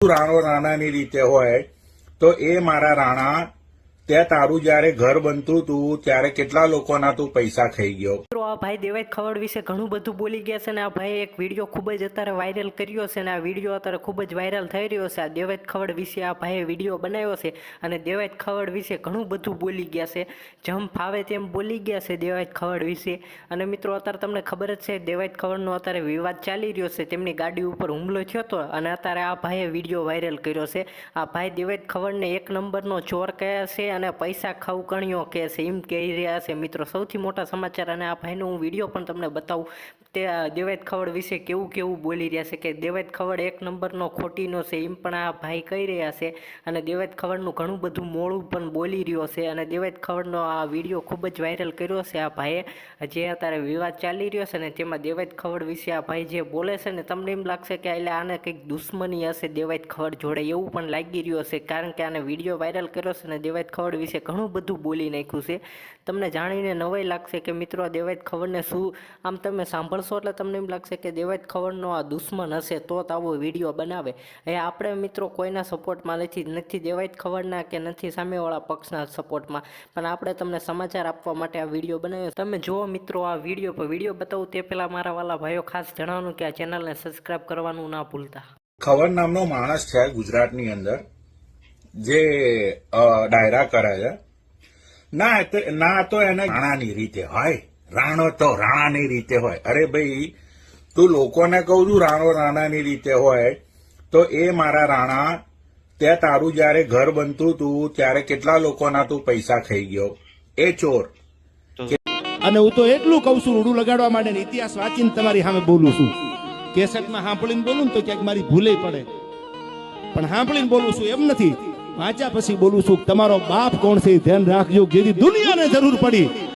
રાણો રાણાની રીતે હોય તો એ મારા રાણા તે તારું જયારે ઘર બનતું હતું ત્યારે કેટલા લોકોના તું પૈસા ખાઈ ગયો? મિત્રો, આ ભાઈ દેવાય ખવડ વિશે ઘણું બધું બોલી ગયા છે ને આ ભાઈએ એક વીડિયો ખૂબ જ અત્યારે વાયરલ કર્યો છે ને આ વીડિયો અત્યારે ખૂબ જ વાયરલ થઈ રહ્યો છે. આ દેવાય ખવડ વિશે આ ભાઈએ વીડિયો બનાવ્યો છે અને દેવાય ખવડ વિશે ઘણું બધું બોલી ગયા છે. જેમ ફાવે તેમ બોલી ગયા છે દેવાય ખવડ વિશે. અને મિત્રો, અત્યારે તમને ખબર જ છે દેવાય ખવડનો અત્યારે વિવાદ ચાલી રહ્યો છે. તેમની ગાડી ઉપર હુમલો થયો હતો અને અત્યારે આ ભાઈએ વીડિયો વાયરલ કર્યો છે. આ ભાઈ દેવાય ખવડને એક નંબરનો ચોર કહે છે અને પૈસા ખવકણીઓ છે, એમ કહી રહ્યા છે મિત્રો. સૌથી મોટા સમાચાર અને આ ભાઈનો હું વીડિયો પણ તમને બતાવું. તે દેવાયત ખવડ વિશે કેવું કેવું બોલી રહ્યા છે કે દેવાયત ખવડ એક નંબરનો ખોટીનો છે, એમ પણ આ ભાઈ કહી રહ્યા છે. અને દેવાયત ખવડનું ઘણું બધું મોડું પણ બોલી રહ્યો છે. અને દેવાયત ખવડનો આ વીડિયો ખૂબ જ વાયરલ કર્યો છે આ ભાઈએ. જે અત્યારે વિવાદ ચાલી રહ્યો છે ને તેમાં દેવાયત ખવડ વિશે આ ભાઈ જે બોલે છે ને, તમને એમ લાગશે કે એટલે આને કંઈક દુશ્મની હશે દેવાયત ખવડ જોડે. એવું પણ લાગી રહ્યો છે. કારણ કે આને વીડિયો વાયરલ કર્યો છે ને દેવાયત ખવડ વિશે ઘણું બધું બોલી નાખ્યું છે. તમને જાણીને નવાઈ લાગશે કે મિત્રો આ દેવાયત ખવડને શું આમ તમે સાંભળશો એટલે તમને એમ લાગશે કે દેવાયત ખવડનો આ દુશ્મન હશે તો જ આવો વીડિયો બનાવે. એ આપણે મિત્રો કોઈના સપોર્ટમાં નથી નથી દેવાયત ખવડના કે નથી સામેવાળા પક્ષના સપોર્ટમાં. પણ આપણે તમને સમાચાર આપવા માટે આ વીડિયો બનાવ્યો. તમે જુઓ મિત્રો આ વીડિયો પર. વીડિયો બતાવું તે પહેલાં મારા વાલા ભાઈઓ ખાસ જણાવવાનું કે આ ચેનલને સબસ્ક્રાઇબ કરવાનું ના ભૂલતા. ખબર નામનો માણસ છે ગુજરાતની અંદર. જે ડાયરા કરે છે. ના ના તો એને રાણાની રીતે હોય. રાણો તો રાણાની રીતે હોય. અરે ભાઈ તું લોકોને કહું છું રાણો રાણાની રીતે હોય તો એ મારા રાણા તે તારું જયારે ઘર બનતું તું ત્યારે કેટલા લોકોના તું પૈસા ખાઈ ગયો? એ ચોર. અને હું તો એટલું કહું છું રૂડું લગાડવા માટે ઇતિહાસ વાંચીને તમારી સામે બોલું છું. કેસેટમાં સાંભળીને બોલું ને તો ક્યાંક મારી ભૂલે પડે. પણ સાંભળીને બોલું છું એમ નથી. વાંચ્યા પછી બોલું છું તમારો બાપ કોણ છે ધ્યાન રાખજો? જેથી દુનિયાને જરૂર પડી.